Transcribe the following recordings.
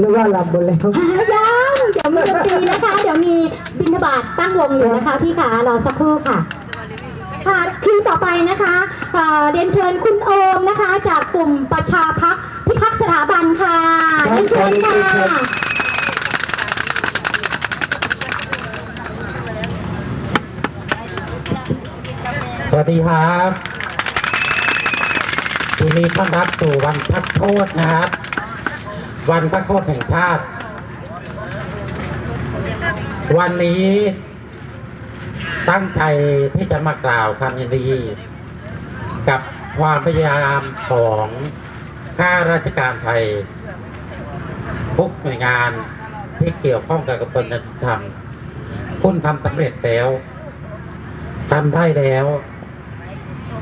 นึกว่าหลับหมดแล้ว ยังเดี๋ยวมีดนตรีนะคะ เดี๋ยวมีบิณฑบาตตั้งวงอยู่นะคะพี่ขารอสักครู่ค่ะค่ะคิวต่อไปนะคะเอ่อเรียนเชิญคุณโอมนะคะ จากกลุ่มประชาพักพิทักษ์สถาบันค่ะครับเรียนเชิญค่ะขอบคุณครับสวัสดีครับทีนี้ต้อนรับสู่วันพักโทษนะครับ วันพักโทษแห่งชาติ วันนี้ตั้งใจที่จะมากล่าวคำยินดี กับความพยายามของข้าราชการไทย ทุกหน่วยงานที่เกี่ยวข้องกับกระบวนการยุติธรรมคุณทำสำเร็จแล้วทำได้แล้ว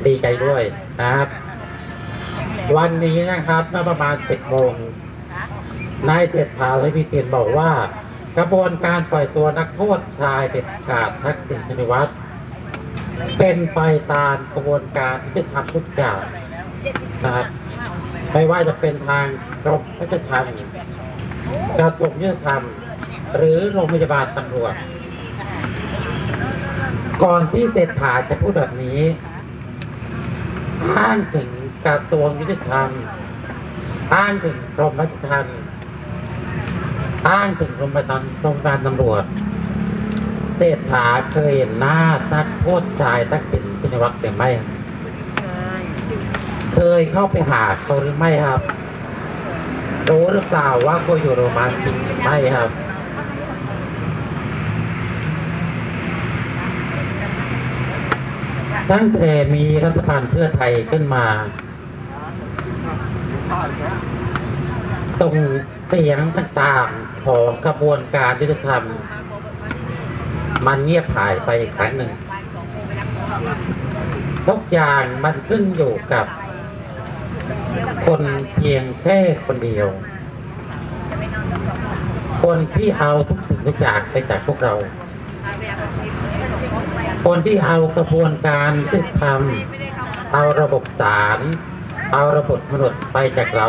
ดีใจด้วยนะครับ วันนี้นะครับเมื่อประมาณสิบโมง นายเศรษฐาและพิเศษบอกว่า กระบวนการปล่อยตัวนักโทษชายเด็ดขาดทักษิณชินวัตรเป็นไปตามกระบวนการที่จะทำทุกอย่างนะครับไม่ว่าจะเป็นทางกรมราชทัณฑ์กระทรวงยุติธรรม หรือโรงพยาบาลตำรวจ ก่อนที่เศรษฐาจะพูดแบบนี้อ้างถึงกระทรวงยุติธรรมอ้างถึงกรมราชทัณฑ์ อ้างถึงโรงพยาบาลโรงพยาบาลตำรวจ เศรษฐาเคยเห็นหน้านักโทษชายทักษิณชินวัตรหรือไม่ เคยเข้าไปหาเขาหรือไม่ครับ รู้หรือเปล่าว่าเขาอยู่โรงพยาบาลจริงหรือไม่ครับตั้งแต่มีรัฐบาลเพื่อไทยขึ้นมา ส่งเสียงต่างๆ ของกระบวนการยุติธรรม มันเงียบหายไปอีกครั้งหนึ่งทุกอย่างมันขึ้นอยู่กับ คนเพียงแค่คนเดียว คนที่เอาทุกสิ่งทุกอย่างไปจากพวกเรา คนที่เอากระบวนการที่ทำเอาระบบศาลเอาระบบมนุษย์ไปจากเรา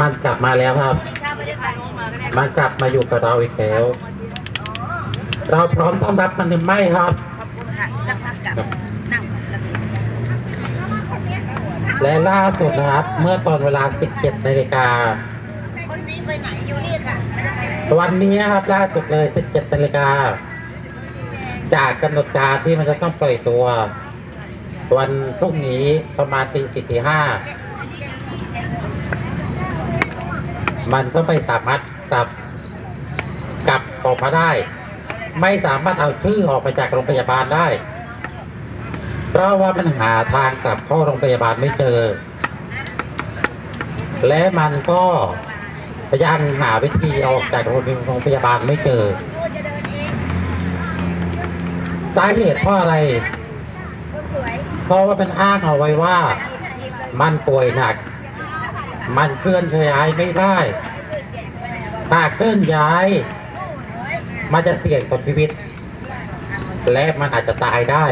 มันกลับมาแล้วครับ มันกลับมาอยู่กับเราอีกแล้ว เราพร้อมต้อนรับมันหรือไม่ครับสักพักกลับนั่งสักนิดและล่าสุดนะครับ เมื่อตอนเวลา 17นาฬิกาคนนี้ไปไหนอยู่นี่ค่ะไม่ได้ไปไหนวันนี้ครับล่าสุดเลย 17นาฬิกา จากกำหนดการที่มันจะต้องปล่อยตัว วันพรุ่งนี้ประมาณตีสี่ตีห้า มันก็ไม่สามารถกลับกลับออกมาได้ ไม่สามารถเอาชื่อออกไปจากโรงพยาบาลได้ เพราะว่ามันหาทางกลับเข้าโรงพยาบาลไม่เจอ และมันก็ยังหาวิธีออกจากโรงพยาบาลไม่เจอสาเหตุเพราะอะไร เพราะว่าเป็นอ้างเอาไว้ว่า มันป่วยหนัก มันเคลื่อนย้ายไม่ได้ถ้าเคลื่อนย้าย มันจะเสี่ยงต่อชีวิต และมันอาจจะตายได้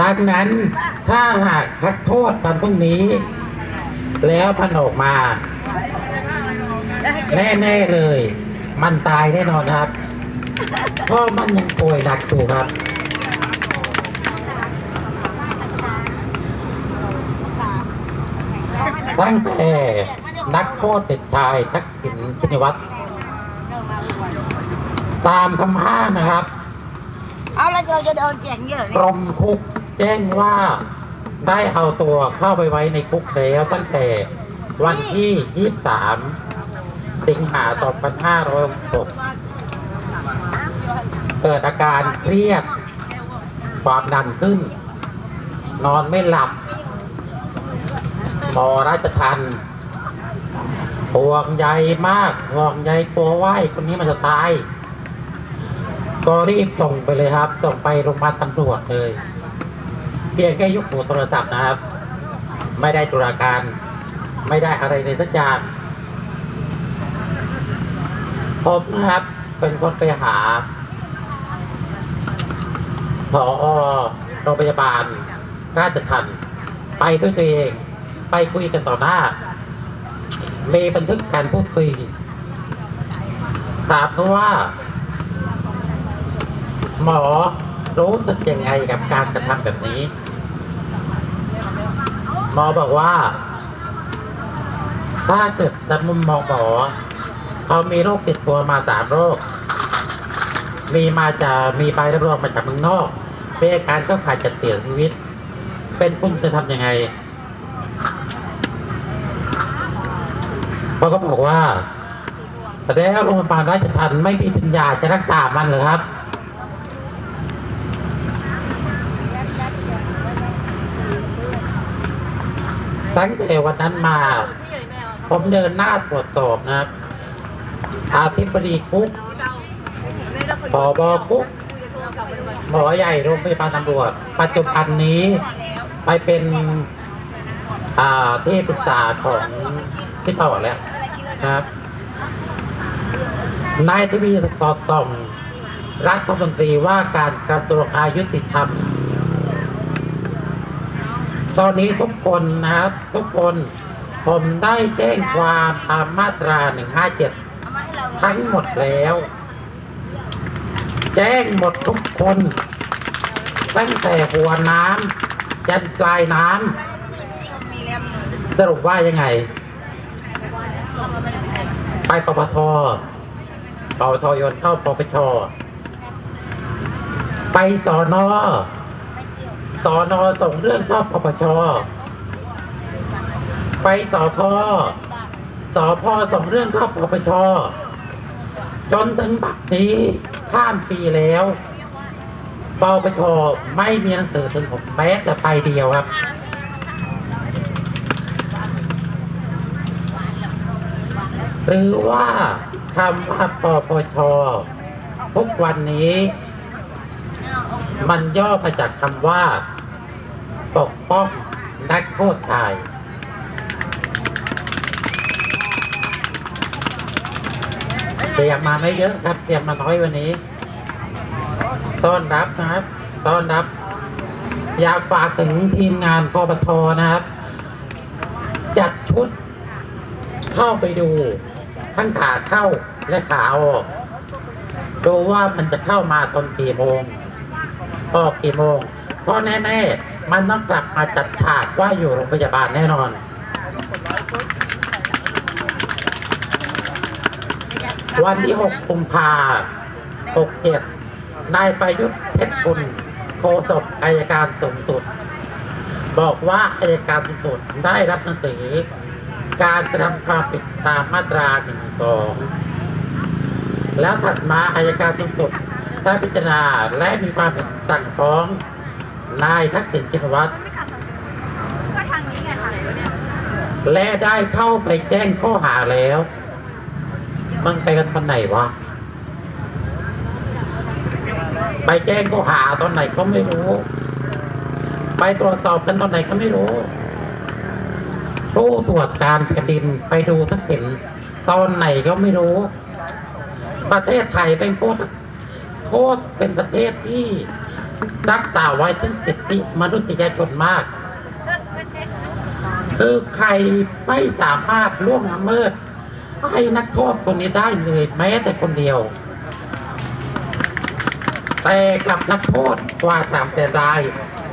ดังนั้นถ้าหากพักโทษวันพรุ่งนี้ แล้วมันออกมา แน่ๆเลย มันตายแน่นอนครับเพราะมันยังป่วยหนักอยู่ครับ ตั้งแต่นักโทษเด็กชายทักษิณชินวัตรตามคำห้างนะครับ เอาแล้วเราจะโดนแจงเยอะกนี่รมคุกแจ้งว่าได้เอาตัวเข้าไปไว้ในคุกแล้วตั้งแต่วันที่ 23 สิงหา2566เกิดอาการเครียดความดันขึ้น นอนไม่หลับหม อราชทันห่วงใยมากห่วงใยกลัวว่าไอ้คนนี้มันจะตาย ก็รีบส่งไปเลยครับ ส่งไปโรงพยาบาลตำรวจเลย เพียงแค่ยกหูโทรศัพท์นะครับ ไม่ได้ตุลาการ ไม่ได้อะไรเลยสักอย่างผมนะครับ เป็นคนไปหาผอโรงพยาบาลราชทันไปด้วยตัวเอง ไปคุยกันต่อหน้า เมีบันทึกการพูดคุยถามเขาว่า หมอรู้สึกยังไงกับการกระทำแบบนี้ หมอบอกว่า ถ้าเกิดในมุมมองหมอเขามีโรคติดตัวมาสามโรค มีมาจากมีใบรับรองมาจากเมืองนอกเป็นอาการก็ขาดจัดเสียชีวิต เป็นคุณจะทำยังไง เขาก็บอกว่าแต่แล้วโรงพยาบาลราชทันไม่มีปัญญาจะรักษามันเหรอครับ ตั้งแต่วันนั้นมา ผมเดินหน้าตรวจสอบนะครับอาธิบดีคุกผอบอคุกหมอใหญ่โรงพยาบาลตำรวจ ปัจจุบันนี้ไปเป็นที่ปรึกษาของ พี่ต่อแล้วครับนายทวีสอดส่องรัฐมนตรีว่าการกระทรวงอายุติธรรม ตอนนี้ทุกคนนะครับ ทุกคนผมได้แจ้งความตามมาตรา 157 ทั้งหมดแล้ว แจ้งหมดทุกคน ตั้งแต่หัวน้ำยันปลายน้ำสรุปว่ายังไง ไปปปทปปทโยนเข้าปปชไปสอนอสอนอส่งเรื่องเข้าปปชไปสอพสอพส่งเรื่องเข้าปปชจนถึงบัดนี้ข้ามปีแล้วปปชไม่มีหนังสือถึงผมแม้แต่ไปเดียวครับ หรือว่าคำว่าปปชทุกวันนี้ มันย่อมาจากคำว่า ปกป้องนักโทษชาย เตรียมมาไม่เยอะครับ เตรียมมาน้อยวันนี้ ต้อนรับนะครับ ต้อนรับ อยากฝากถึงทีมงานปปทนะครับ จัดชุดเข้าไปดู ทั้งขาเข้าและขาออก ดูว่ามันจะเข้ามาตอนกี่โมง ออกกี่โมง เพราะแน่ ๆ มันต้องกลับมาจัดฉากว่าอยู่โรงพยาบาลแน่นอน วันที่6กุมภา67นายประยุทธ์เพชรคุณโฆษกอายการสูงสุด บอกว่าอายการสูงสุดได้รับหนังสือ การกระทำความผิดตามมาตรา12แล้วถัดมาอายการสูงสุดได้พิจารณาและมีความเห็นสั่งฟ้องนายทักษิณชินวัตรและได้เข้าไปแจ้งข้อหาแล้วมันไปกันวันไหนวะ ไปแจ้งข้อหาตอนไหนก็ไม่รู้ ไปตรวจสอบกันตอนไหนก็ไม่รู้ ผู้ตรวจการแผ่นดินไปดูทักษิณตอนไหนก็ไม่รู้ ประเทศไทยเป็นโคตรโคตรเป็นประเทศที่รักษาไว้ถึงสิทธิมนุษยชนมาก คือใครไม่สามารถล่วงละเมิด ให้นักโทษคนนี้ได้เลยแม้แต่คนเดียว แต่กับนักโทษกว่าสามแสนราย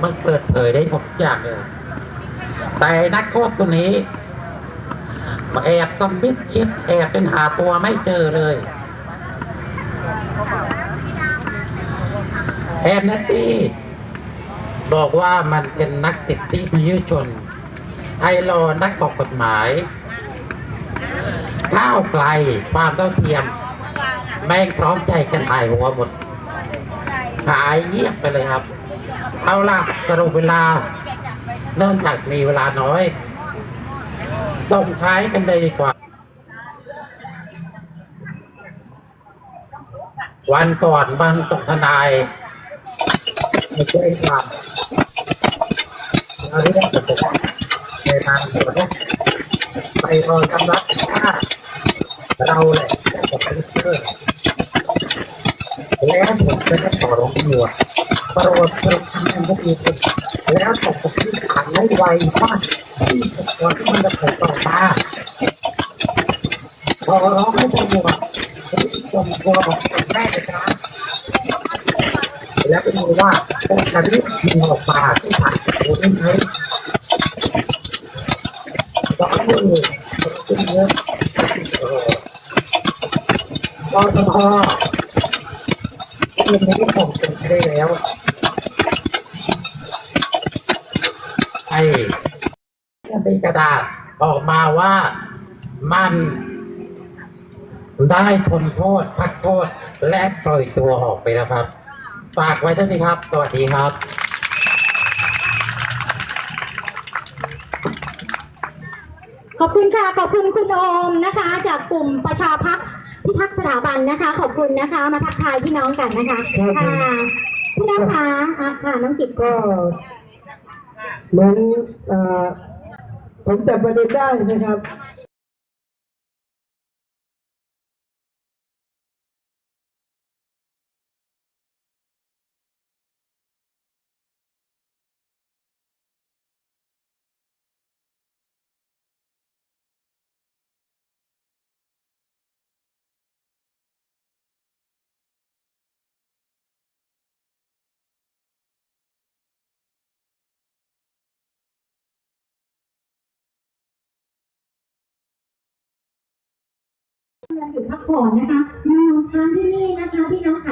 มันเปิดเผยได้หมดทุกอย่างเลย แต่นักโทษคนนี้ แอบสมิดคิดแอบเป็นหาตัวไม่เจอเลย แอมเนตตี้บอกว่ามันเป็นนักสิทธิมนุษยชน ไอรอนักออกกฎหมาย ก้าวไกลความเท่าเทียม แม่งพร้อมใจกันหายหัวหมดหายเงียบไปเลยครับ เอาล่ะสรุปเวลา เนื่องจากมีเวลาน้อย ส่งท้ายกันเลยดีกว่า วันก่อนบันตกทนายไม่ใช่ความเราเรียกกันไปในทางส่วนนี้ไปรอกำลังค่าเราแหละจะเป็นเชื่อแล้วผมจะได้ต่อรองตำรวจตำรวจจะทำงานก็คือแล้วผมจะพิ ไวมากที่สุดก่อนที่มันจะเปิดต่อมาพอร้องให้ตำรวจส่งตัวของแม่ไปนะแล้วก็ดูว่าเป็นการที่ยิงออกมาที่ผ่านโอ้ยไหมร้องให้เป็นเยอะรอทพอเรื่องนี้ผมเป็นได้แล้ว ไอ้เป็นกระดาษ ออกมาว่ามันได้พ้นโทษพักโทษและปล่อยตัวออกไปแล้วครับ ฝากไว้ด้วยนะครับ สวัสดีครับขอบคุณค่ะขอบคุณคุณโอมนะคะ จากกลุ่มประชาพักพิทักษ์สถาบันนะคะ ขอบคุณนะคะ มาทักทายพี่น้องกันนะคะครับผมค่ะพี่น้องคะอะค่ะน้องกิตก็เหมือนเอ่อ ผมจับประเด็นได้นะครับ อยู่พักผ่อนนะคะมาทานที่นี่นะคะพี่น้องค่ะ